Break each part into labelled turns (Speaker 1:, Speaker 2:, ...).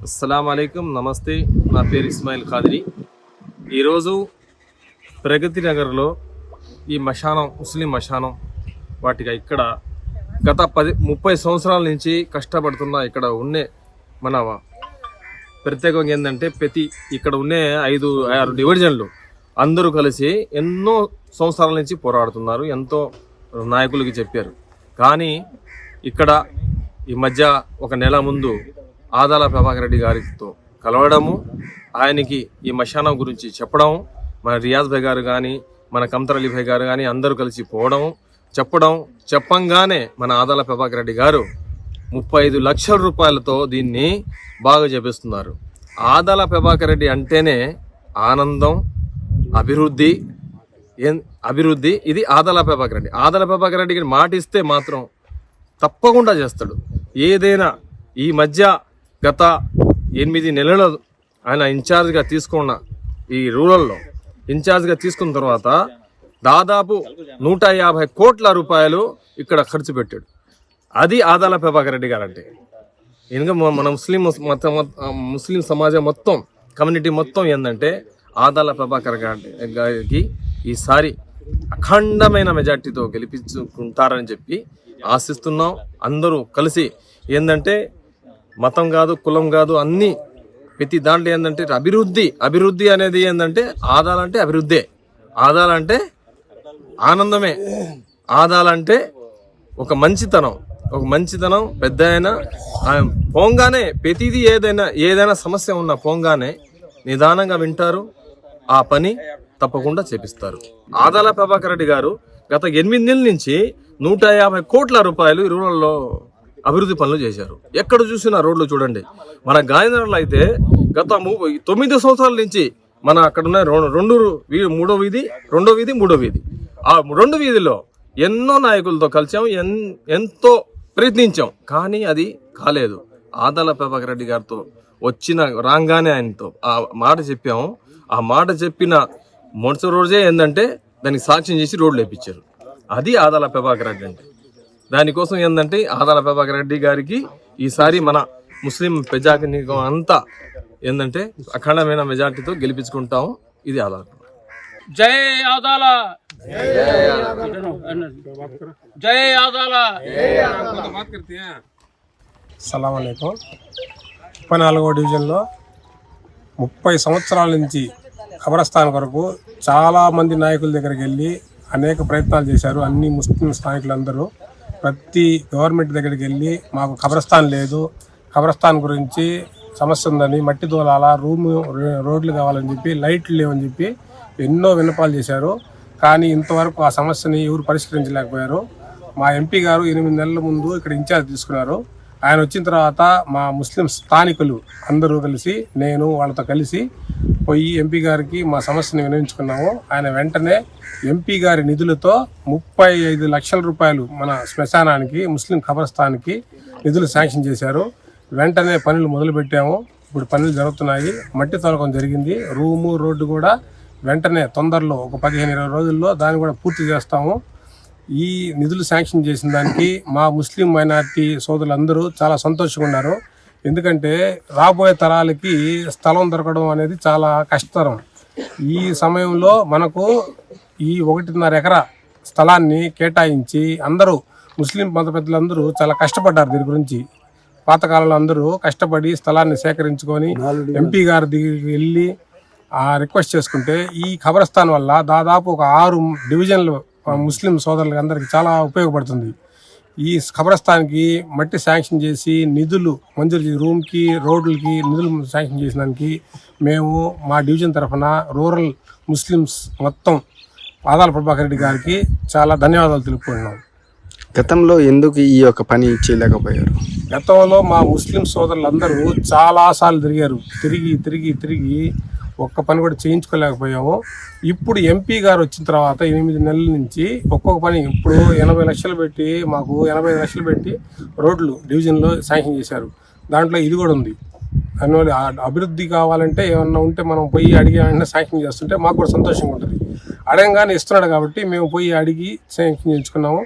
Speaker 1: అస్సలం అయికం నమస్తే నా పేరు ఇస్మాయిల్ ఖాదిరి. ఈరోజు ప్రగతి నగర్లో ఈ మశానం ముస్లిం మశానం వాటిగా ఇక్కడ గత పది ముప్పై సంవత్సరాల నుంచి కష్టపడుతున్న ఇక్కడ ఉండే మన ప్రత్యేకంగా ఏంటంటే ప్రతి ఇక్కడ ఉండే ఐదు ఆరు డివిజన్లు అందరూ కలిసి ఎన్నో సంవత్సరాల నుంచి పోరాడుతున్నారు ఎంతో నాయకులకి చెప్పారు. కానీ ఇక్కడ ఈ మధ్య ఒక నెల ముందు ఆదాల ప్రభాకర్ రెడ్డి గారితో కలవడము ఆయనకి ఈ మశానం గురించి చెప్పడం మన రియాజ్ భాయ్ గారు కానీ మన కంతర్ అలీ భాయ్ గారు కానీ అందరూ కలిసి పోవడం చెప్పడం చెప్పంగానే మన ఆదాల ప్రభాకర్ రెడ్డి గారు ముప్పై ఐదు లక్షల రూపాయలతో దీన్ని బాగా చేపిస్తున్నారు. ఆదాల ప్రభాకర్ రెడ్డి అంటేనే ఆనందం అభివృద్ధి ఏం అభివృద్ధి ఇది ఆదాల ప్రభాకర్ రెడ్డి. ఆదాల ప్రభాకర్ రెడ్డికి మాట ఇస్తే మాత్రం తప్పకుండా చేస్తాడు. ఏదైనా ఈ మధ్య గత ఎనిమిది నెలల ఆయన ఇన్ఛార్జ్గా తీసుకున్న ఈ రూరల్లో ఇన్ఛార్జ్గా తీసుకున్న తర్వాత దాదాపు నూట యాభై కోట్ల రూపాయలు ఇక్కడ ఖర్చు పెట్టాడు. అది ఆదాల ప్రభాకర్ రెడ్డి గారు అంటే ఇంకా మన ముస్లిం మత ముస్లిం సమాజం మొత్తం కమ్యూనిటీ మొత్తం ఏంటంటే ఆదాల ప్రభాకర్ గారి గారికి ఈసారి అఖండమైన మెజార్టీతో గెలిపించుకుంటారని చెప్పి ఆశిస్తున్నాం. అందరూ కలిసి ఏంటంటే మతం కాదు కులం కాదు అన్నీ ప్రతి దాంట్లో ఏంటంటే అభివృద్ధి అభివృద్ధి అనేది ఏంటంటే ఆదాలంటే అభివృద్ధే. ఆదాలంటే ఆనందమే. ఆదాలంటే ఒక మంచితనం. ఒక మంచితనం పెద్ద అయినా పోంగానే ప్రతిదీ ఏదైనా ఏదైనా సమస్య ఉన్నా పోంగానే నిదానంగా వింటారు. ఆ పని తప్పకుండా చేపిస్తారు. ఆదాల ప్రభాకర్ రెడ్డి గారు గత ఎనిమిది నెలల నుంచి నూట యాభై కోట్ల రూపాయలు ఈ రూరల్లో అభివృద్ధి పనులు చేశారు. ఎక్కడ చూసినా రోడ్లు చూడండి. మన గాంధీనగర్లో అయితే గత తొమ్మిది సంవత్సరాల నుంచి మన అక్కడ ఉన్న రెండు రెండు వీ- మూడో వీధి రెండో వీధి మూడో వీధి. ఆ రెండు వీధిలో ఎన్నో నాయకులతో కలిసాం ఎన్ ఎంతో ప్రయత్నించాం కానీ అది కాలేదు. ఆదాల ప్రభాకర్ రెడ్డి గారితో వచ్చిన రాగానే ఆయనతో ఆ మాట చెప్పాము. ఆ మాట చెప్పిన మొదటి రోజే ఏంటంటే దానికి సాక్ష్యం చేసి రోడ్లు వేపించారు. అది ఆదాల ప్రభాకర్ రెడ్డి అంటే. దానికోసం ఏంటంటే ఆదాల ప్రభాకర్ రెడ్డి గారికి ఈసారి మన ముస్లిం ప్రజానికం అంతా ఏంటంటే అఖండమైన మెజార్టీతో గెలిపించుకుంటాము. ఇది ఆదాల
Speaker 2: జై ఆదాల జై ఆదాల
Speaker 3: సలాం ముప్పై నాలుగవ డివిజన్లో ముప్పై సంవత్సరాల నుంచి కబరస్థాన్ కొరకు చాలామంది నాయకుల దగ్గరికి వెళ్ళి అనేక ప్రయత్నాలు చేశారు. అన్ని ముస్లిం స్థానికులందరూ ప్రతి గవర్నమెంట్ దగ్గరికి వెళ్ళి మాకు కబరస్థాన్ లేదు కబరస్థాన్ గురించి సమస్య ఉందని మట్టి దూలాల రూమ్ రోడ్లు కావాలని చెప్పి లైట్లు లేవని చెప్పి ఎన్నో విన్నపాలు చేశారు. కానీ ఇంతవరకు ఆ సమస్యని ఎవరు పరిష్కరించలేకపోయారు మా ఎంపీ గారు ఎనిమిది నెలల ముందు ఇక్కడ ఇన్ఛార్జ్ తీసుకున్నారు. ఆయన వచ్చిన తర్వాత మా ముస్లిం స్థానికులు అందరూ కలిసి నేను వాళ్ళతో కలిసి పోయి ఎంపీ గారికి మా సమస్యను వినియోగించుకున్నాము ఆయన వెంటనే ఎంపీ గారి నిధులతో ముప్పై ఐదు లక్షల రూపాయలు మన శ్మశానానికి ముస్లిం ఖబరస్థానికి నిధులు శాంక్షన్ చేశారు. వెంటనే పనులు మొదలుపెట్టాము. ఇప్పుడు పనులు జరుగుతున్నాయి. మట్టి తొలకం జరిగింది. రూము రోడ్డు కూడా వెంటనే తొందరలో ఒక పదిహేను ఇరవై రోజుల్లో దాన్ని కూడా పూర్తి చేస్తాము. ఈ నిధులు శాంక్షన్ చేసిన దానికి మా ముస్లిం మైనార్టీ సోదరులందరూ చాలా సంతోషంగా ఉన్నారు. ఎందుకంటే రాబోయే తరాలకి స్థలం దొరకడం అనేది చాలా కష్టతరం. ఈ సమయంలో మనకు ఈ ఒకటిన్నర ఎకరా స్థలాన్ని కేటాయించి అందరూ ముస్లిం మత పెద్దలందరూ చాలా కష్టపడ్డారు దీని గురించి. పాతకాలంలో అందరూ కష్టపడి స్థలాన్ని సేకరించుకొని ఎంపీ గారి దగ్గరికి వెళ్ళి రిక్వెస్ట్ చేసుకుంటే ఈ ఖబరస్థాన్ వల్ల దాదాపు ఒక ఆరు డివిజన్లు ముస్లిం సోదరులకి అందరికి చాలా ఉపయోగపడుతుంది. ఈ ఖబరస్థాన్కి మట్టి శాంక్షన్ చేసి నిధులు మంజూరు చేసి రూమ్కి రోడ్లకి నిధులు శాంక్షన్ చేసిన దానికి మేము మా డివిజన్ తరఫున రూరల్ ముస్లిమ్స్ మొత్తం ఆదాల ప్రభాకర్ రెడ్డి గారికి చాలా ధన్యవాదాలు తెలుపుకుంటున్నాం.
Speaker 4: గతంలో ఎందుకు ఈ యొక్క పని చేయలేకపోయారు?
Speaker 3: గతంలో మా ముస్లిం సోదరులందరూ చాలా సార్లు తిరిగారు. తిరిగి తిరిగి తిరిగి ఒక్క పని కూడా చేయించుకోలేకపోయాము. ఇప్పుడు ఎంపీ గారు వచ్చిన తర్వాత ఎనిమిది నెలల నుంచి ఒక్కొక్క పని ఇప్పుడు ఎనభై లక్షలు పెట్టి మాకు ఎనభై లక్షలు పెట్టి రోడ్లు డివిజన్లో శాంక్షన్ చేశారు. దాంట్లో ఇది కూడా ఉంది. దానివల్ల అభివృద్ధి కావాలంటే ఏమన్నా ఉంటే మనం పోయి అడిగి వెంటనే శాంక్షన్ చేస్తుంటే మాకు కూడా సంతోషంగా ఉంటుంది. అడగంగానే ఇస్తున్నాడు కాబట్టి మేము పోయి అడిగి శాంక్షన్ చేయించుకున్నాము.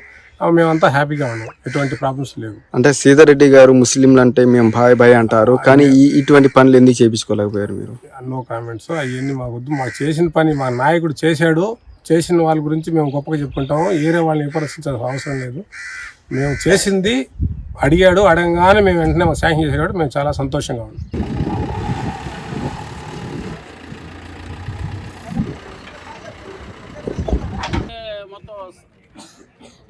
Speaker 3: మేమంతా హ్యాపీగా ఉన్నాం. ఎటువంటి ప్రాబ్లమ్స్ లేవు.
Speaker 4: అంటే సీతారెడ్డి గారు ముస్లింలు అంటే మేము భాయ్ భాయ్ అంటారు కానీ ఈ ఇటువంటి పనులు ఎందుకు చేయించుకోలేకపోయారు మీరు?
Speaker 3: నో కామెంట్స్ అవన్నీ మాకు వద్దు. మాకు చేసిన పని మా నాయకుడు చేశాడు. చేసిన వాళ్ళ గురించి మేము గొప్పగా చెప్పుకుంటాము. వేరే వాళ్ళని విమర్శించాల్సిన అవసరం లేదు. మేము చేసింది అడిగాడు అడగగానే మేము వెంటనే శాంక్షన్ చేసాడు కాబట్టి మేము చాలా సంతోషంగా ఉన్నాం.